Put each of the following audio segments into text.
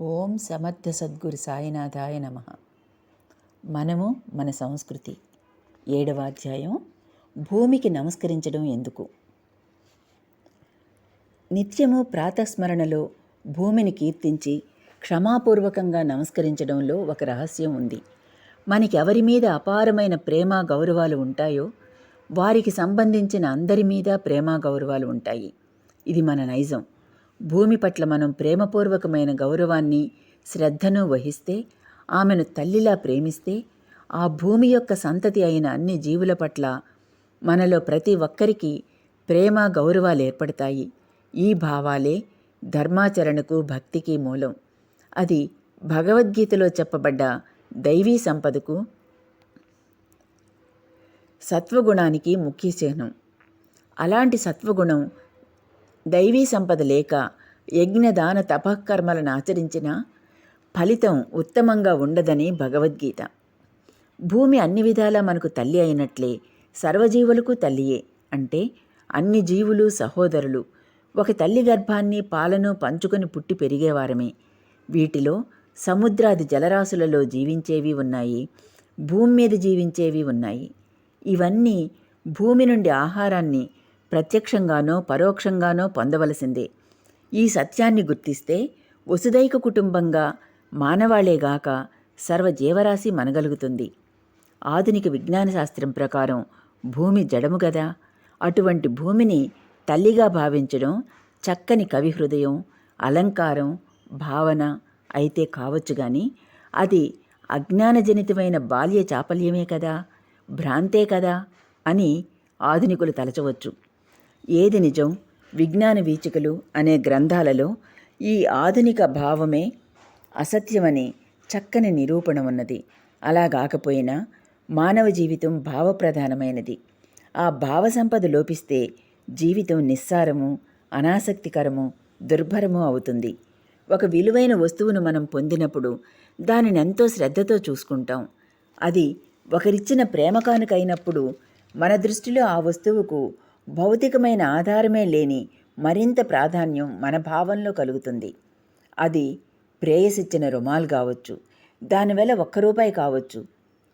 ఓం సమర్థ సద్గురు సాయినాథాయ నమ. మనము మన సంస్కృతి ఏడవ అధ్యాయం భూమికి నమస్కరించడం ఎందుకు? నిత్యము ప్రాతస్మరణలో భూమిని కీర్తించి క్షమాపూర్వకంగా నమస్కరించడంలో ఒక రహస్యం ఉంది. మనకి ఎవరి మీద అపారమైన ప్రేమ గౌరవాలు ఉంటాయో వారికి సంబంధించిన అందరి మీద ప్రేమ గౌరవాలు ఉంటాయి. ఇది మన నైజం. భూమి పట్ల మనం ప్రేమపూర్వకమైన గౌరవాన్ని శ్రద్ధను వహిస్తే ఆమెను తల్లిలా ప్రేమిస్తే ఆ భూమి యొక్క సంతతి అయిన అన్ని జీవుల పట్ల మనలో ప్రతి ఒక్కరికి ప్రేమ గౌరవాలు ఏర్పడతాయి. ఈ భావాలే ధర్మాచరణకు భక్తికి మూలం. అది భగవద్గీతలో చెప్పబడ్డ దైవీ సంపదకు సత్వగుణానికి ముఖ్య చిహ్నం. అలాంటి సత్వగుణం దైవీ సంపద లేక యజ్ఞదాన తపకర్మలను ఆచరించిన ఫలితం ఉత్తమంగా ఉండదని భగవద్గీత. భూమి అన్ని విధాలా మనకు తల్లి అయినట్లే సర్వజీవులకు తల్లియే అంటే అన్ని జీవులు సహోదరులు. ఒక తల్లి గర్భాన్ని పాలను పంచుకొని పుట్టి పెరిగేవారమే. వీటిలో సముద్రాది జలరాశులలో జీవించేవి ఉన్నాయి భూమి మీద జీవించేవి ఉన్నాయి. ఇవన్నీ భూమి నుండి ఆహారాన్ని ప్రత్యక్షంగానో పరోక్షంగానో పొందవలసిందే. ఈ సత్యాన్ని గుర్తిస్తే వసుదైక కుటుంబంగా మానవాళేగాక సర్వజీవరాశి మనగలుగుతుంది. ఆధునిక విజ్ఞాన శాస్త్రం ప్రకారం భూమి జడము గదా. అటువంటి భూమిని తల్లిగా భావించడం చక్కని కవి హృదయం అలంకారం భావన అయితే కావచ్చు గాని అది అజ్ఞానజనితమైన బాల్య చాపల్యమే కదా భ్రాంతే కదా అని ఆధునికులు తలచవచ్చు. ఏది నిజం? విజ్ఞాన వీచికలు అనే గ్రంథాలలో ఈ ఆధునిక భావమే అసత్యమని చక్కని నిరూపణ ఉన్నది. అలాగాకపోయినా మానవ జీవితం భావప్రధానమైనది. ఆ భావ సంపద లోపిస్తే జీవితం నిస్సారము అనాసక్తికరము దుర్భరము అవుతుంది. ఒక విలువైన వస్తువును మనం పొందినప్పుడు దానిని ఎంతో శ్రద్ధతో చూసుకుంటాం. అది ఒకరిచ్చిన ప్రేమ కానుకైనప్పుడు మన దృష్టిలో ఆ వస్తువుకు భౌతికమైన ఆధారమే లేని మరింత ప్రాధాన్యం మన భావంలో కలుగుతుంది. అది ప్రేయసిచ్చిన రుమాల్ కావచ్చు దానివల్ల ఒక్క రూపాయి కావచ్చు.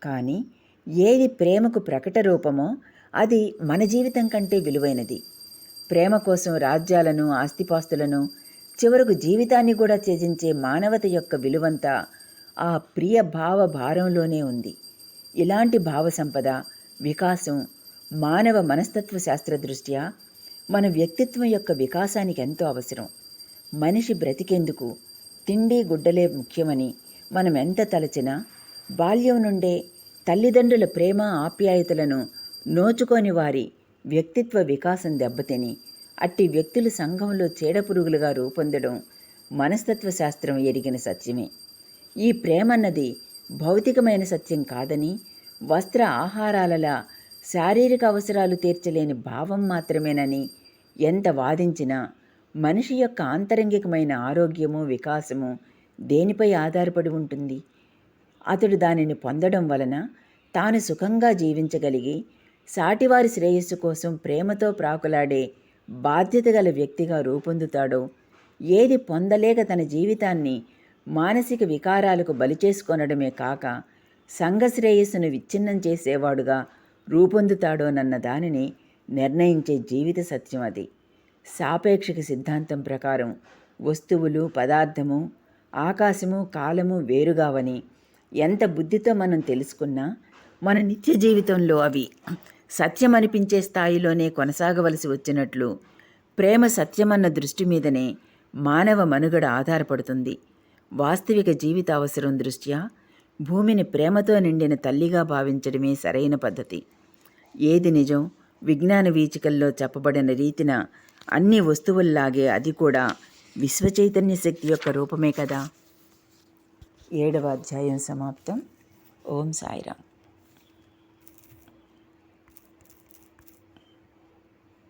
కానీ ఏది ప్రేమకు ప్రకట రూపమో అది మన జీవితం కంటే విలువైనది. ప్రేమ కోసం రాజ్యాలను ఆస్తిపాస్తులను చివరకు జీవితాన్ని కూడా త్యజించే మానవత యొక్క విలువంతా ఆ ప్రియ భావ భారంలోనే ఉంది. ఇలాంటి భావ సంపద వికాసం మానవ మనస్తత్వ శాస్త్ర దృష్ట్యా మన వ్యక్తిత్వం యొక్క వికాసానికి ఎంతో అవసరం. మనిషి బ్రతికేందుకు తిండి గుడ్డలే ముఖ్యమని మనం ఎంత తలచినా బాల్యం నుండే తల్లిదండ్రుల ప్రేమ ఆప్యాయతలను నోచుకోని వారి వ్యక్తిత్వ వికాసం దెబ్బతిని అట్టి వ్యక్తులు సంఘంలో చీడపురుగులుగా రూపొందడం మనస్తత్వ శాస్త్రం ఎరిగిన సత్యమే. ఈ ప్రేమన్నది భౌతికమైన సత్యం కాదని వస్త్ర ఆహారాలలా శారీరక అవసరాలు తీర్చలేని భావం మాత్రమేనని ఎంత వాదించినా మనిషి యొక్క ఆంతరంగికమైన ఆరోగ్యము వికాసము దేనిపై ఆధారపడి ఉంటుంది? అతడు దానిని పొందడం వలన తాను సుఖంగా జీవించగలిగి సాటివారి శ్రేయస్సు కోసం ప్రేమతో ప్రాకులాడే బాధ్యత గల వ్యక్తిగా రూపొందుతాడో ఏది పొందలేక తన జీవితాన్ని మానసిక వికారాలకు బలి చేసుకొనడమే కాక సంఘ శ్రేయస్సును విచ్ఛిన్నం చేసేవాడుగా రూపొందుతాడోనన్న దానిని నిర్ణయించే జీవిత సత్యం అది. సాపేక్షిక సిద్ధాంతం ప్రకారం వస్తువులు పదార్థము ఆకాశము కాలము వేరుగావని ఎంత బుద్ధితో మనం తెలుసుకున్నా మన నిత్య జీవితంలో అవి సత్యం అనిపించే స్థాయిలోనే కొనసాగవలసి వచ్చినట్లు ప్రేమ సత్యమన్న దృష్టి మీదనే మానవ మనుగడ ఆధారపడుతుంది. వాస్తవిక జీవిత అవసరం దృష్ట్యా భూమిని ప్రేమతో నిండిన తల్లిగా భావించడమే సరైన పద్ధతి. ఏది నిజం? విజ్ఞాన వీచికల్లో చెప్పబడిన రీతిన అన్ని వస్తువుల్లాగే అది కూడా విశ్వచైతన్య శక్తి యొక్క రూపమే కదా. ఏడవ అధ్యాయం సమాప్తం. ఓం సాయిరామ్.